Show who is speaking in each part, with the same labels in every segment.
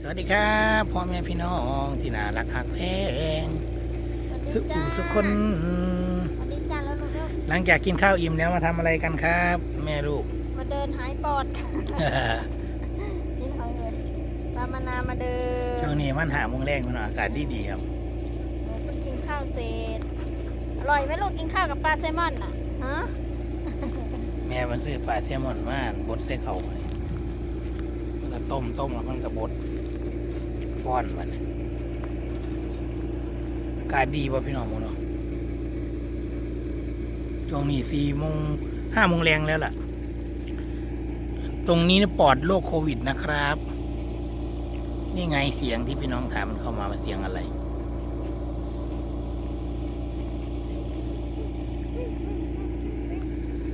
Speaker 1: สวัสดีครับพ่อแม่พี่น้องที่น่ารักหักแพงสุขุสุขคน
Speaker 2: สวัสดีจ้าแล้วลูกเด้อ
Speaker 1: หลังจากกินข้าวอิ่มแล้วมาทำอะไรกันครับ แม่ลูก
Speaker 2: มาเดินหายปอดค่ะนี่เขาเลยปามานามาเดิน
Speaker 1: ช่วงนี้มันหาโมงแรงมันอากาศดีดีๆครับ
Speaker 2: หนูเพิ่งกินข้าวเสร็จอร่อยไหมลูกกินข้าวกับปลาแซลมอนน่ะฮะ
Speaker 1: แม่มันซื้อปลาแซลมอนมาบดใส่เข่าไปมันก็ต้มต้มแล้วมันก็บด ป้อนมันอากาศดีป่ะพี่น้องมดเนาะช่วงนี้สี่โมงห้าโมงแรงแล้วล่ะ ตรงนี้นปลอดโรคโควิดนะครับ นี่ไงเสียงที่พี่น้องถามมันเข้ามามาเสียงอะไร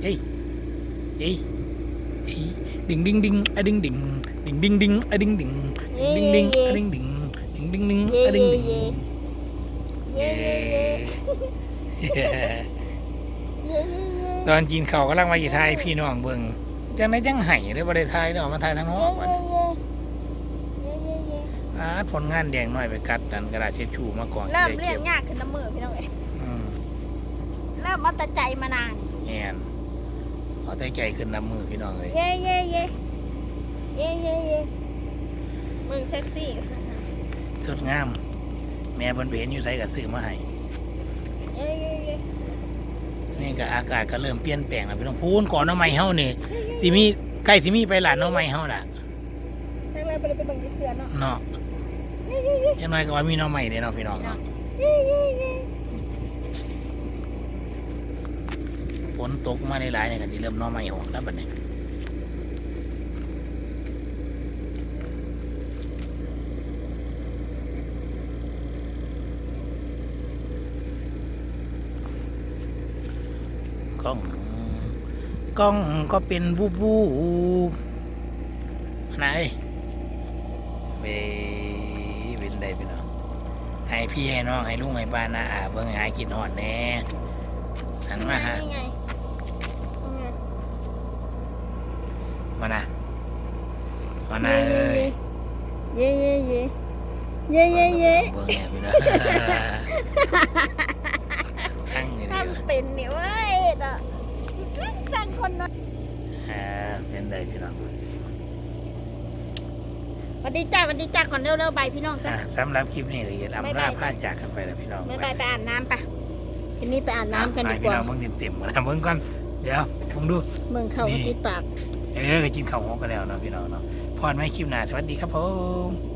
Speaker 1: เฮ้ยเฮ้ย ดิ่งดิ่งดิ่งอะดิ่งดิ่งดิ่งดิ่งดิ่งอะดิ่งดิ่งดิ่งดิ่งอะดิ่งดิ่งดิ่งดิ่งดิ่งอะดิ่งดิ่ง
Speaker 2: เย่เย่เย่เย่เย่
Speaker 1: ตอนกินข้าวกำลังมาอยู่ไทยพี่น้องเบิ่งจังไดจังไห้เลยบ่ได้ทายเนาะมาทายทางนอกวัน
Speaker 2: เย่เย่เย่เย่เย่
Speaker 1: อาดผลงานแดงน้อยไปกัดดันกระดาษเช็ดชูมาก่อน
Speaker 2: เริ่ม
Speaker 1: ได้
Speaker 2: เรีย
Speaker 1: ก็
Speaker 2: ก
Speaker 1: บ
Speaker 2: ยากขึ้นน้ำมือพี่น้องเอ้ย
Speaker 1: อืม
Speaker 2: เริ่มมาแต่ใจมานาน
Speaker 1: แม่น เอาแต่ใจขึ้นน้ำมือพี่น้องเลย
Speaker 2: เย่เย่เย่เย่เย่เย่มึงเซ็กซี่
Speaker 1: สดงาม แม่เพิ่นไปเห็นอยู่ไสก็ซื้อมาให้
Speaker 2: เย่เย่เย่
Speaker 1: นี่ก็อากาศก็เริ่มเปลี่ยนแปลงแล้วพี่น้องพูนก่อนหน้องใหม่เฮานี่สิมีใกล้สิมีไปหลานน้องใหม่เฮาล่ะ
Speaker 2: แรกๆไปเลยไปเบิ่งที่เขื่อนเนาะ
Speaker 1: เนาะ
Speaker 2: เย่เย่เย่
Speaker 1: จังน้อยก็ว่ามีน้องใหม่เด้เนาะพี่น้องเนาะ
Speaker 2: เย่เย่เย่
Speaker 1: นตกมาหลายๆเนี่ยก็สิเริ่มน้องใหม่ออกแล้วบัดนี้กล้องกล้องก็เป็นวูบวูบไหนเว้ยเป็นได้พี่น้องให้พี่ให้น้องให้ลุงให้ป้านะอาเบิ่งให้หายกินหอดแหน่หันมาฮะ
Speaker 2: นี่ไงนี่ไง
Speaker 1: มานะมานะเอ้ย
Speaker 2: เย่เย่เย่เย่เย่เย่
Speaker 1: เบิ่งเนี่ยพี่น้องสั่งอยู่ดีวะ
Speaker 2: ทำเป็นนี่เว้ยเนาะสร้างคนน้อย
Speaker 1: อ่าเป็นได้พี่น้อง
Speaker 2: สวัสดีจ้าสวัสดีจ้าก่อนเร็วๆไปพี่น้องซะ
Speaker 1: อ่าสำหรับคลิปนี้ก็อย่าลำลาพลาดจากกันไปแล้วพี่น้อง
Speaker 2: บ๊ายบายไปอาบน้ำปะทีนี้ไปอาบน้ำกันดี
Speaker 1: อะ
Speaker 2: ก
Speaker 1: พี่
Speaker 2: ว่า
Speaker 1: น้องเบิ่งเต็มๆนะเบิ่งก่อนเดี๋ยวมองดู
Speaker 2: เมืองเขา
Speaker 1: นี่
Speaker 2: ที่ปาก
Speaker 1: เออกินข้าวหอมกันแล้วเนาะพี่น้องเนาะพอดไม่คลิปหน้าสวัสดีครับผม